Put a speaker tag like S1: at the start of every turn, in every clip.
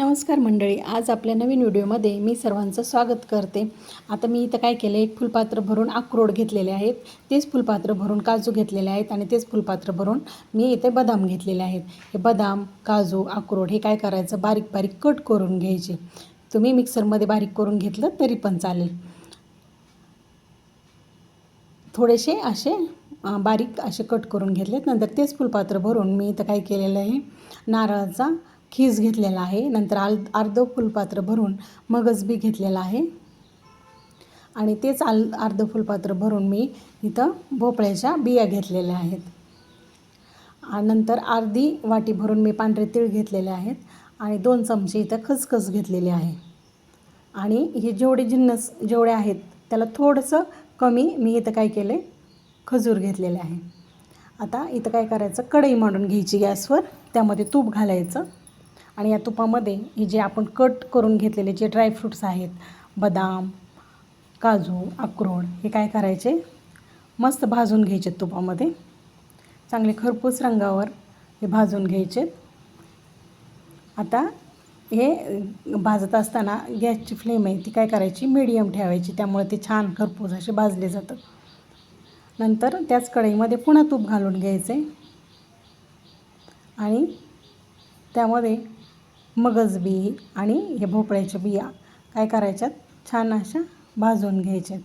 S1: नमस्कार मंडळी आज आपल्या नवीन व्हिडिओमध्ये मी सर्वांचं स्वागत करते. आता मी इथं काय केलं एक फुलपात्र भरून अक्रोड घेतलेले आहेत. तेच फुलपात्र भरून काजू घेतलेले आहेत आणि तेच फुलपात्र भरून मी इथे बदाम घेतलेले आहेत. हे बदाम काजू अक्रोड हे काय करायचं? बारीक बारीक कट करून घ्यायचे. तुम्ही मिक्सरमध्ये बारीक करून घेतलं तरी पण चालेल. थोडेसे असे बारीक असे कट करून घेतलेत. नंतर तेच फुलपात्र भरून मी इथं काय केलेलं आहे नारळाचा खीस घेतलेला आहे. नंतर आल अर्ध फुलपात्र भरून मगज बी घेतलेला आहे. आणि तेच आल अर्ध फुलपात्र भरून मी इथं भोपळ्याच्या बिया घेतलेल्या आहेत. नंतर अर्धी वाटी भरून मी पांढरे तीळ घेतलेले आहेत. आणि दोन चमचे इथं खसखस घेतलेले आहे. आणि हे जेवढे जिन्नस जेवढे आहेत त्याला थोडंसं कमी मी इथं काय केलं आहे खजूर घेतलेले आहे. आता इथं काय करायचं? कढई मांडून घ्यायची गॅसवर. त्यामध्ये तूप घालायचं. आणि या तुपामध्ये हे जे आपण कट करून घेतलेले जे ड्रायफ्रूट्स आहेत बदाम काजू अक्रोड हे काय करायचे? मस्त भाजून घ्यायचे तुपामध्ये. चांगले खरपूस रंगावर हे भाजून घ्यायचे. आता हे भाजत असताना गॅसची फ्लेम आहे ती काय करायची? मीडियम ठेवायची त्यामुळे ते छान खरपूस असे भाजले जातात. नंतर त्याच कढईमध्ये पुन्हा तूप घालून घ्यायचे. आणि त्यामध्ये मगज बी आणि हे भोपळ्याच्या बिया. काय करायच्यात? छान अशा भाजून घ्यायच्यात.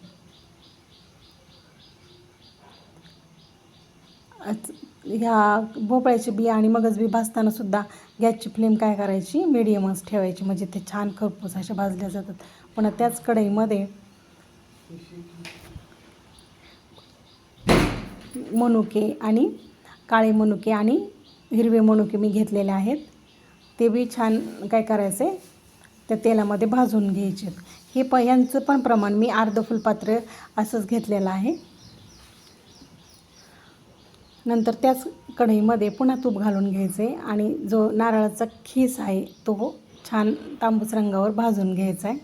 S1: ह्या भोपळ्याची बिया आणि मगज बी भाजताना सुद्धा गॅसची फ्लेम काय करायची? मिडियमच ठेवायची. म्हणजे ते छान खरपूस अशा भाजल्या जातात. पण त्याच कढईमध्ये मनुके आणि काळे मनुके आणि हिरवे मनुके मी घेतलेले आहेत. ते बी छान काय करायचे त्या तेलामध्ये भाजून घ्यायचे. हे प यांचं पण प्रमाण मी अर्ध फुलपात्र असंच घेतलेलं आहे. नंतर त्याच कढईमध्ये पुन्हा तूप घालून घ्यायचे आणि जो नारळाचा खीस आहे तो छान तांबूस रंगावर भाजून घ्यायचा आहे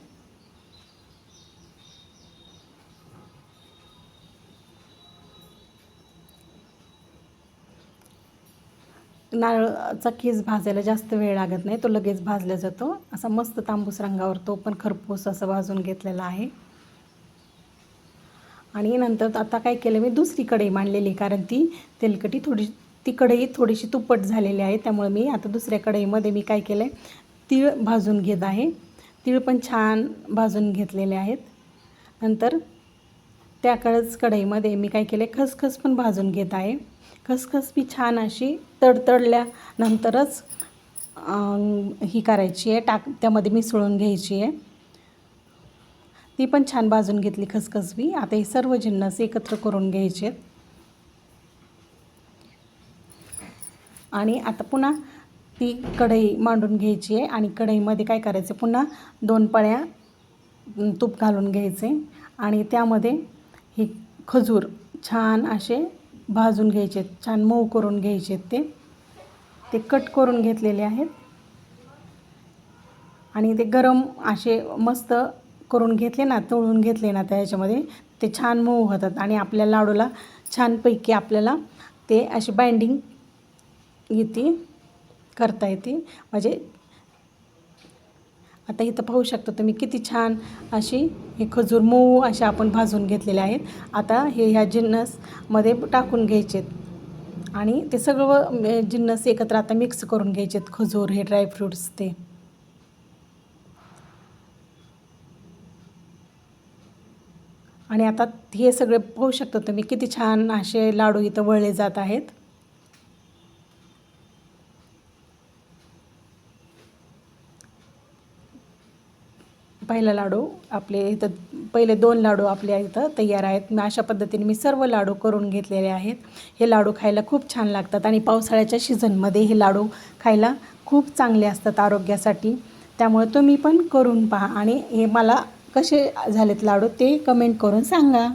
S1: नारळाचा केस भाजायला जास्त वेळ लागत नाही तो लगेच भाजला जातो. असा मस्त तांबूस रंगावर तो पण खरपूस असं भाजून घेतलेला आहे. आणि नंतर आता काय केलं मी दुसरी कढई मांडलेली कारण ती तेलकटी थोडी ती कढई थोडीशी तुप्पट झालेली आहे त्यामुळे मी आता दुसऱ्या कढईमध्ये मी काय केलं आहे तीळ भाजून घेत आहे. तीळ पण छान भाजून घेतलेले आहेत. नंतर त्याकडंच कढईमध्ये मी काय केलं खसखस पण भाजून घेत आहे. खसखस मी छान अशी तडतडल्यानंतरच ही करायची आहे टाक त्यामध्ये मिसळून घ्यायची आहे. ती पण छान भाजून घेतली खसखस बी. आता हे सर्व जिन्नस एकत्र करून घ्यायचे आहेत. आणि आता पुन्हा ती कढई मांडून घ्यायची आहे आणि कढईमध्ये काय करायचं पुन्हा दोन पळ्या तूप घालून घ्यायचे. आणि त्यामध्ये हे खजूर छान असे भाजून घ्यायचे आहेत, छान मऊ करून घ्यायचे आहेत ते. ते कट करून घेतलेले आहेत. आणि ते गरम असे मस्त करून घेतले ना तळून घेतले ना त्याच्यामध्ये ते छान मऊ होतात. आणि आपल्या लाडूला छानपैकी आपल्याला ते अशी बाइंडिंग येते करता येते. म्हणजे आता इथं पाहू शकता तुम्ही किती छान अशी हे खजूर मऊ असे आपण भाजून घेतलेले आहेत. आता हे ह्या जिन्नसमध्ये टाकून घ्यायचेत. आणि ते सगळं जिन्नस एकत्र आता मिक्स करून घ्यायचे खजूर हे ड्रायफ्रूट्स ते. आणि आता हे सगळे पाहू शकता तुम्ही किती छान असे लाडू इथं वळले जात आहेत. पहिला लाडू आपले इथं पहिले दोन लाडू आपल्या इथं तयार आहेत. अशा पद्धतीने मी सर्व लाडू करून घेतलेले आहेत. हे लाडू खायला खूप छान लागतात आणि पावसाळ्याच्या सीझनमध्ये हे लाडू खायला खूप चांगले असतात आरोग्यासाठी. त्यामुळे तुम्ही पण करून पहा आणि हे मला कसे झालेत लाडू ते कमेंट करून सांगा.